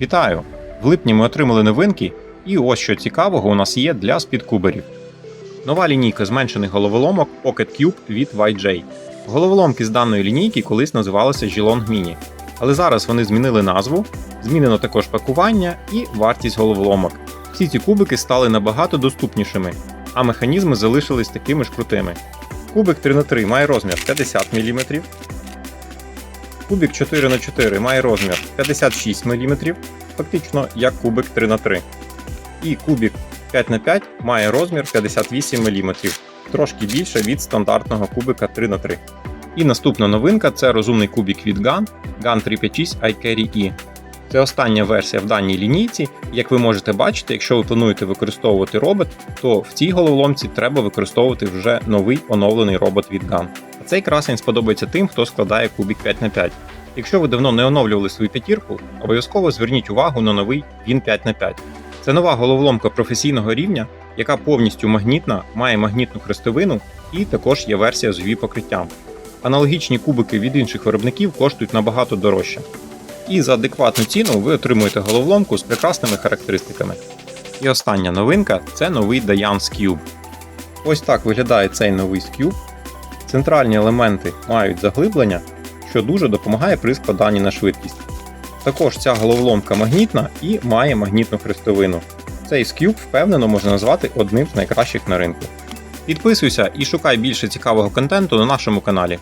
Вітаю! В липні ми отримали новинки, і ось що цікавого у нас є для спідкуберів. Нова лінійка зменшених головоломок Pocket Cube від YJ. Головоломки з даної лінійки колись називалися Geelong Mini, але зараз вони змінили назву, змінено також пакування і вартість головоломок. Всі ці кубики стали набагато доступнішими, а механізми залишились такими ж крутими. Кубик 3х3 має розмір 50 мм, Кубик 4х4 має розмір 56 мм, фактично як кубик 3х3. І кубик 5х5 має розмір 58 мм, трошки більше від стандартного кубика 3х3. І наступна новинка це розумний кубик від GAN, GAN 356 iCarry E. Це остання версія в даній лінійці. Як ви можете бачити, якщо ви плануєте використовувати робот, то в цій головоломці треба використовувати вже новий оновлений робот від GAN. Цей красень сподобається тим, хто складає кубик 5х5. Якщо ви давно не оновлювали свою п'ятірку, обов'язково зверніть увагу на новий він 5х5. Це нова головоломка професійного рівня, яка повністю магнітна, має магнітну хрестовину і також є версія з UV-покриттям. Аналогічні кубики від інших виробників коштують набагато дорожче. І за адекватну ціну ви отримуєте головоломку з прекрасними характеристиками. І остання новинка це новий Dayan Cube. Ось так виглядає цей новий Cube. Центральні елементи мають заглиблення, що дуже допомагає при складанні на швидкість. Також ця головоломка магнітна і має магнітну хрестовину. Цей Cube впевнено можна назвати одним з найкращих на ринку. Підписуйся і шукай більше цікавого контенту на нашому каналі.